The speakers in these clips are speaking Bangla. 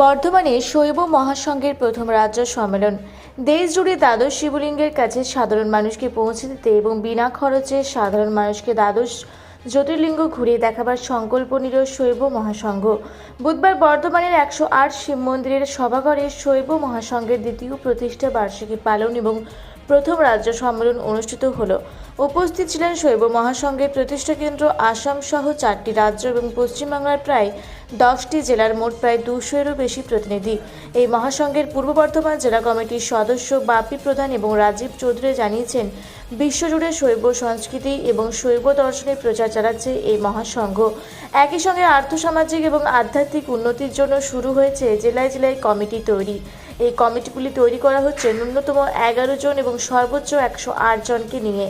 বর্ধমানে শৈব মহাসংঘের প্রথম রাজ্য সম্মেলন। দেশ জুড়ে দ্বাদশ শিবলিঙ্গের কাছে সাধারণ মানুষকে পৌঁছে দিতে এবং বিনা খরচে সাধারণ মানুষকে দ্বাদশ জ্যোতির্লিঙ্গ ঘুরে দেখাবার সংকল্প নিল শৈব মহাসংঘ। বুধবার বর্ধমানের একশো আট শিব মন্দিরের সভাঘরে শৈব মহাসংঘের দ্বিতীয় প্রতিষ্ঠা বার্ষিকী পালন এবং প্রথম রাজ্য সম্মেলন অনুষ্ঠিত হলো। উপস্থিত ছিলেন শৈব মহাসংঘের প্রতিষ্ঠা কেন্দ্র আসাম সহ চারটি রাজ্য এবং পশ্চিমবাংলার প্রায় দশটি জেলার মোট প্রায় দুশোরও বেশি প্রতিনিধি। এই মহাসংঘের পূর্ব বর্ধমান জেলা কমিটির সদস্য বাপি প্রধান এবং রাজীব চৌধুরী জানিয়েছেন, বিশ্বজুড়ে শৈব সংস্কৃতি এবং শৈব দর্শনের প্রচার চালাচ্ছে এই মহাসংঘ। একই সঙ্গে আর্থসামাজিক এবং আধ্যাত্মিক উন্নতির জন্য শুরু হয়েছে জেলায় জেলায় কমিটি তৈরি। এই কমিটিগুলি তৈরি করা হচ্ছে ন্যূনতম এগারো জন এবং সর্বোচ্চ একশো আট জনকে নিয়ে।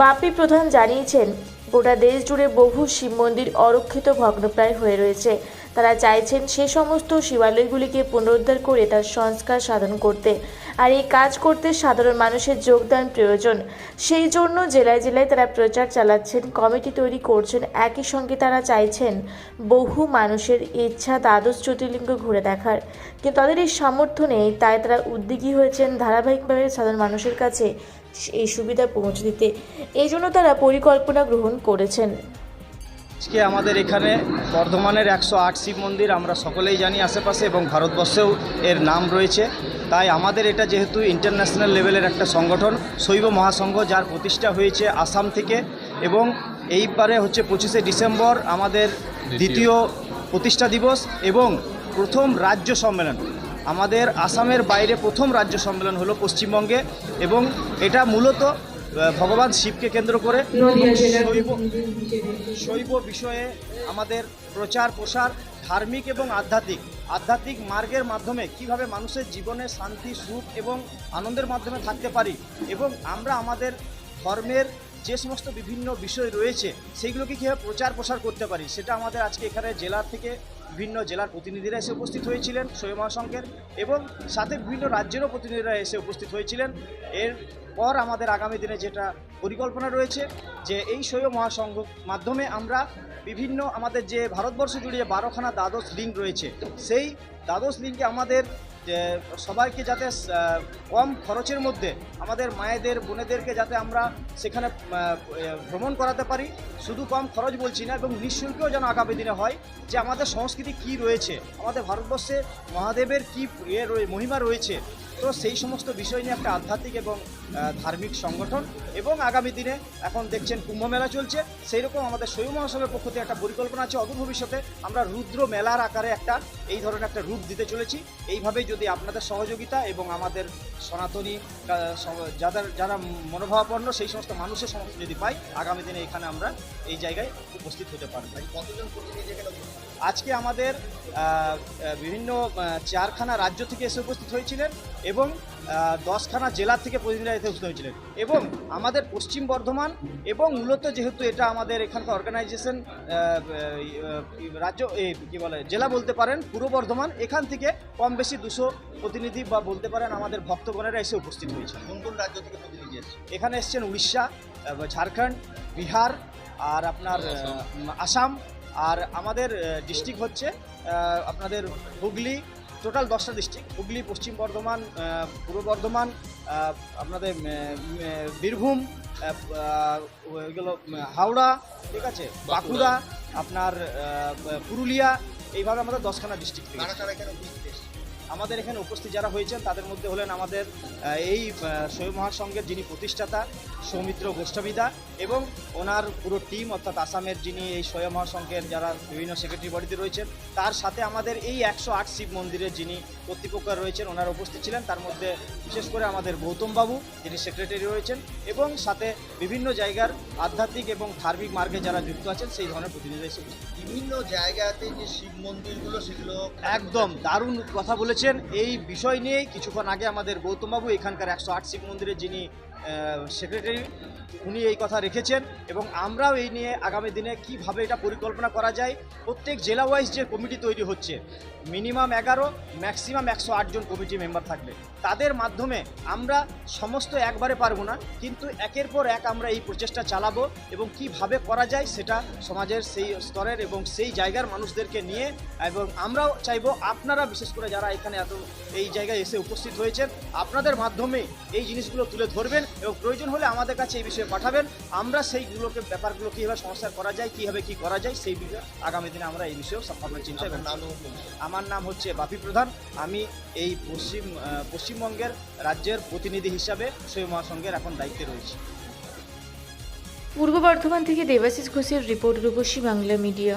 বাপি প্রধান জানিয়েছেন, গোটা দেশ জুড়ে বহু শিব মন্দির অরক্ষিত ভগ্নপ্রায় হয়ে রয়েছে। তারা চাইছেন সে সমস্ত শিবালয়গুলিকে পুনরুদ্ধার করে তার সংস্কার সাধন করতে। আর এই কাজ করতে সাধারণ মানুষের যোগদান প্রয়োজন। সেই জন্য জেলায় জেলায় তারা প্রচার চালাচ্ছেন, কমিটি তৈরি করছেন। একই সঙ্গে তারা চাইছেন বহু মানুষের ইচ্ছা দ্বাদশ জ্যোতির্লিঙ্গ ঘুরে দেখার। কিন্তু তাদের এই সামর্থ্য নেই, তাই তারা উদ্যোগী হয়েছেন ধারাবাহিকভাবে সাধারণ মানুষের কাছে এই সুবিধা পৌঁছে দিতে। এই জন্য তারা পরিকল্পনা গ্রহণ করেছেন। আজকে আমাদের এখানে বর্ধমানের একশো আট শিব মন্দির আমরা সকলেই জানি আশেপাশে এবং ভারতবর্ষেও এর নাম রয়েছে। তাই আমাদের এটা যেহেতু ইন্টারন্যাশনাল লেভেলের একটা সংগঠন শৈব মহাসংঘ যার প্রতিষ্ঠা হয়েছে আসাম থেকে এবং এইবারে হচ্ছে পঁচিশে ডিসেম্বর আমাদের দ্বিতীয় প্রতিষ্ঠা দিবস এবং প্রথম রাজ্য সম্মেলন। আমাদের আসামের বাইরে প্রথম রাজ্য সম্মেলন হলো পশ্চিমবঙ্গে এবং এটা মূলত ভগবান শিবকে কেন্দ্র করে শৈব শৈব বিষয়ে আমাদের প্রচার প্রসার ধার্মিক এবং আধ্যাত্মিক আধ্যাত্মিক মার্গের মাধ্যমে কীভাবে মানুষের জীবনে শান্তি সুখ এবং আনন্দের মাধ্যমে থাকতে পারি এবং আমরা আমাদের ধর্মের যে সমস্ত বিভিন্ন বিষয় রয়েছে সেইগুলোকে কীভাবে প্রচার প্রসার করতে পারি সেটা আমাদের আজকে এখানে জেলার থেকে বিভিন্ন জেলার প্রতিনিধিরা এসে উপস্থিত হয়েছিলেন সৈয় মহাসংঘের, এবং সাথে বিভিন্ন রাজ্যেরও প্রতিনিধিরা এসে উপস্থিত হয়েছিলেন। এর পর আমাদের আগামী দিনে যেটা পরিকল্পনা রয়েছে, যে এই সৈয় মহাসংঘ মাধ্যমে আমরা বিভিন্ন আমাদের যে ভারতবর্ষ জুড়ে বারোখানা দ্বাদশ লিঙ্ক রয়েছে, সেই দ্বাদশ লিঙ্কে আমাদের যে সবাইকে যাতে কম খরচের মধ্যে আমাদের মায়েদের, বোনেদেরকে যাতে আমরা সেখানে ভ্রমণ করাতে পারি, শুধু কম খরচ বলছি না, এবং নিঃশুল্কও যেন আগামী দিনে হয়, যে আমাদের সংস্কৃতি কি রয়েছে, আমাদের ভারতবর্ষে মহাদেবের কি ইয়ে মহিমা রয়েছে, তো সেই সমস্ত বিষয় নিয়ে একটা আধ্যাত্মিক এবং ধার্মিক সংগঠন, এবং আগামী দিনে এখন দেখছেন কুম্ভ মেলা চলছে, সেই রকম আমাদের শৈব মহাসভের পক্ষ থেকে একটা পরিকল্পনা আছে, অদূর ভবিষ্যতে আমরা রুদ্র মেলার আকারে একটা, এই ধরনের একটা রূপ দিতে চলেছি, এইভাবেই যদি আপনাদের সহযোগিতা এবং আমাদের সনাতনী যাদের, যারা মনোভাবাপন্ন সেই সমস্ত মানুষের সমস্ত যদি পাই, আগামী দিনে এখানে আমরা এই জায়গায় উপস্থিত হতে পারব। কতজন প্রতিনিধি আজকে আমাদের বিভিন্ন চারখানা রাজ্য থেকে এসে উপস্থিত হয়েছিলেন এবং দশখানা জেলা থেকে প্রতিনিধিরা এসে উপস্থিত হয়েছিলেন। এবং আমাদের পশ্চিম বর্ধমান এবং মূলত যেহেতু এটা আমাদের এখানকার অর্গানাইজেশন রাজ্য এই কী বলে জেলা বলতে পারেন পূর্ব বর্ধমান এখান থেকে কম বেশি দুশো প্রতিনিধি বা বলতে পারেন আমাদের ভক্তগণেরা এসে উপস্থিত হয়েছে। কোন কোন রাজ্য থেকে প্রতিনিধি এসেছে? এখানে এসছেন উড়িষ্যা ঝাড়খণ্ড বিহার আর আপনার আসাম আর আমাদের ডিস্ট্রিক্ট হচ্ছে আপনাদের হুগলি টোটাল দশটা ডিস্ট্রিক্ট হুগলি পশ্চিম বর্ধমান পূর্ব বর্ধমান আপনাদের বীরভূম ওইগুলো হাওড়া ঠিক আছে? বাঁকুড়া। আপনার পুরুলিয়া এইভাবে আমাদের দশখানা ডিস্ট্রিক্ট। আমাদের এখানে উপস্থিত যারা হয়েছেন তাদের মধ্যে হলেন আমাদের এই শৈব মহাসংঘের যিনি প্রতিষ্ঠাতা সৌমিত্র গোষ্ঠবিদা এবং ওনার পুরো টিম অর্থাৎ আসামের যিনি এই শৈব মহাসংঘের যারা বিভিন্ন সেক্রেটারি বডিতে রয়েছেন তার সাথে আমাদের এই একশো আট শিব মন্দিরের যিনি কর্তৃপক্ষ রয়েছেন ওনারা উপস্থিত ছিলেন। তার মধ্যে বিশেষ করে আমাদের গৌতম বাবু যিনি সেক্রেটারি রয়েছেন এবং সাথে বিভিন্ন জায়গার আধ্যাত্মিক এবং ধার্মিক মার্গে যারা যুক্ত আছেন সেই ধরনের প্রতিনিধি বিভিন্ন জায়গাতে যে শিব মন্দিরগুলো সেগুলো একদম দারুণ কথা বলেছেন এই বিষয় নিয়েই কিছুক্ষণ আগে আমাদের গৌতমবাবু এখানকার একশো আট শিব মন্দিরের যিনি সেক্রেটারি উনি এই কথা রেখেছেন এবং আমরাও এই নিয়ে আগামী দিনে কীভাবে এটা পরিকল্পনা করা যায়, প্রত্যেক জেলা ওয়াইজ যে কমিটি তৈরি হচ্ছে মিনিমাম এগারো ম্যাক্সিমাম একশো আট জন কমিটি মেম্বার থাকবে। তাদের মাধ্যমে আমরা সমস্ত একবারে পারব না, কিন্তু একের পর এক আমরা এই প্রচেষ্টা চালাবো এবং কীভাবে করা যায় সেটা সমাজের সেই স্তরের এবং সেই জায়গার মানুষদেরকে নিয়ে এবং আমরাও চাইব আপনারা বিশেষ করে যারা এখানে এত, এই জায়গায় এসে উপস্থিত হয়েছেন, আপনাদের মাধ্যমে এই জিনিসগুলো তুলে ধরবেন এবং প্রয়োজন হলে আমাদের কাছে এই বিষয়ে পাঠাবেন। আমরা সেইগুলোকে ব্যাপারগুলো কীভাবে সংস্কার করা যায় কীভাবে কী করা যায় সেই বিষয়ে আগামী দিনে আমরা এই বিষয়েও ভাবনা চিন্তা আপনার এবং। আমার নাম হচ্ছে বাপি প্রধান। আমি এই পশ্চিম আহ, পশ্চিমবঙ্গের রাজ্যের প্রতিনিধি হিসাবে সেই মহাসংঘের এখন দায়িত্বে রয়েছি। পূর্ব বর্ধমান থেকে দেবাশিস ঘোষের রিপোর্ট রূপসী বাংলা মিডিয়া।